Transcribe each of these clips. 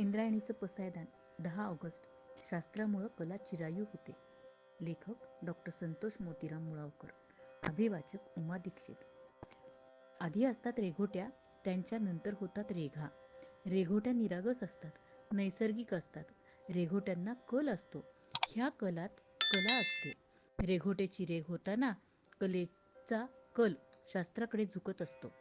इंद्रायणीचं पसायदान दहा ऑगस्ट. शास्त्रामुळं कला चिरायू होते. लेखक डॉक्टर संतोष मोतीराम मुळावकर. अभिवाचक उमा दीक्षित. आधी असतात रेघोट्या त्यांच्या नंतर होतात रेघा. रेघोट्या निरागस असतात नैसर्गिक असतात. रेघोट्यांना कल असतो. ह्या कलात कला असते. रेघोट्याची रेघ होताना कलेचा कल शास्त्राकडे झुकत असतो.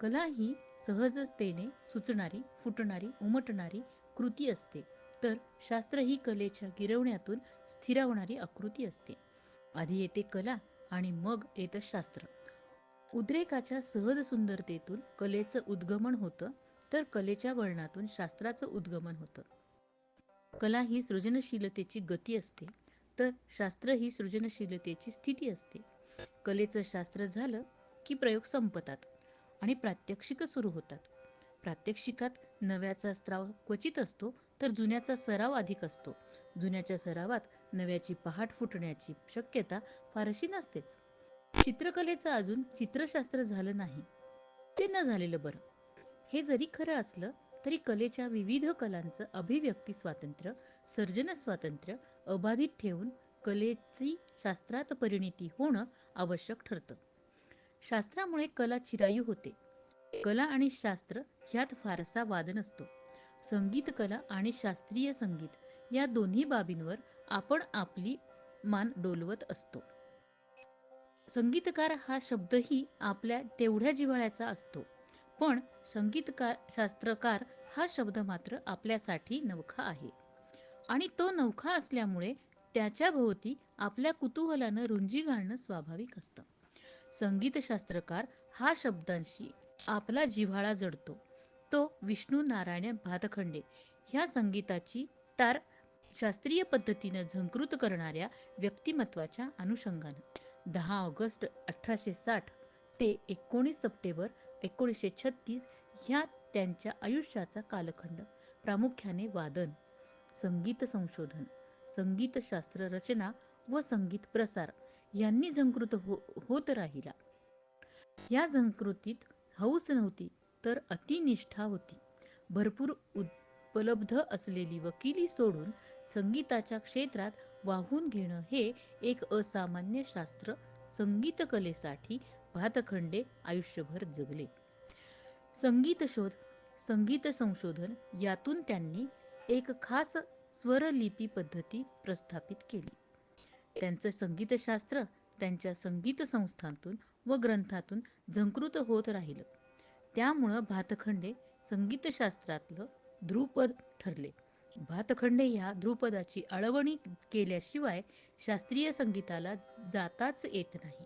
कला ही सहजतेने सुचणारी फुटणारी उमटणारी कृती असते. तर शास्त्र ही कलेच्या गिरवण्यातून स्थिरावणारी आकृती असते. आधी येते कला आणि मग येतं शास्त्र. उद्रेकाच्या सहज सुंदरतेतून कलेचं उद्गमन होतं तर कलेच्या वळणातून शास्त्राचं उद्गमन होतं. कला ही सृजनशीलतेची गती असते तर शास्त्र ही सृजनशीलतेची स्थिती असते. कलेचं शास्त्र झालं की प्रयोग संपतात आणि प्रात्यक्षिक सुरू होतात. प्रात्यक्षिकात नव्याचा स्त्राव क्वचित असतो तर जुन्याचा सराव अधिक असतो. जुन्याच्या सरावात नव्याची पहाट फुटण्याची शक्यता फारशी नसतेच. चित्रकलेचं अजून चित्रशास्त्र झालं नाही. ते न झालेलं बरं. हे जरी खरं असलं तरी कलेच्या विविध कलांचं अभिव्यक्ती स्वातंत्र्य सर्जन स्वातंत्र्य अबाधित ठेवून कलेची शास्त्रात परिणिती होणं आवश्यक ठरतं. शास्त्रामुळे कला चिरायू होते. कला आणि शास्त्र ह्यात फारसा वाद नसतो. संगीत कला आणि शास्त्रीय संगीत या दोन्ही बाबींवर आपण आपली मान डोलवत असतो. संगीतकार हा शब्दही आपल्या तेवढ्या जिव्हाळ्याचा असतो. पण संगीतकार शास्त्रकार हा शब्द मात्र आपल्यासाठी नवखा आहे. आणि तो नवखा असल्यामुळे त्याच्या भोवती आपल्या कुतूहलानं रुंजी घालणं स्वाभाविक असतं. संगीतशास्त्रकार हा शब्दांशी आपला जिव्हाळा जडतो. तो विष्णू नारायण भातखंडे ह्या संगीताची तार शास्त्रीय पद्धतीनं झंकृत करणाऱ्या व्यक्तिमत्वाच्या अनुषंगानं. दहा ऑगस्ट अठराशे साठ ते एकोणीस सप्टेंबर एकोणीसशे छत्तीस ह्या त्यांच्या आयुष्याचा कालखंड. प्रामुख्याने वादन संगीत संशोधन संगीतशास्त्र रचना व संगीत प्रसार यांनी झंकृत हो होत राहिला. या झंकृतीत हौस नव्हती तर अतिनिष्ठा होती. भरपूर उपलब्ध असलेली वकिली सोडून संगीताच्या क्षेत्रात वाहून घेणं हे एक असामान्य शास्त्र. संगीतकलेसाठी भातखंडे आयुष्यभर जगले. संगीत शोध संगीत संशोधन यातून त्यांनी एक खास स्वरलिपी पद्धती प्रस्थापित केली. त्यांचं संगीतशास्त्र त्यांच्या संगीत संस्थांतून व ग्रंथातून झंकृत होत राहिलं. त्यामुळं भातखंडे संगीतशास्त्रातलं ध्रुपद ठरले. भातखंडे ह्या ध्रुपदाची आळवणी केल्याशिवाय शास्त्रीय संगीताला जाताच येत नाही.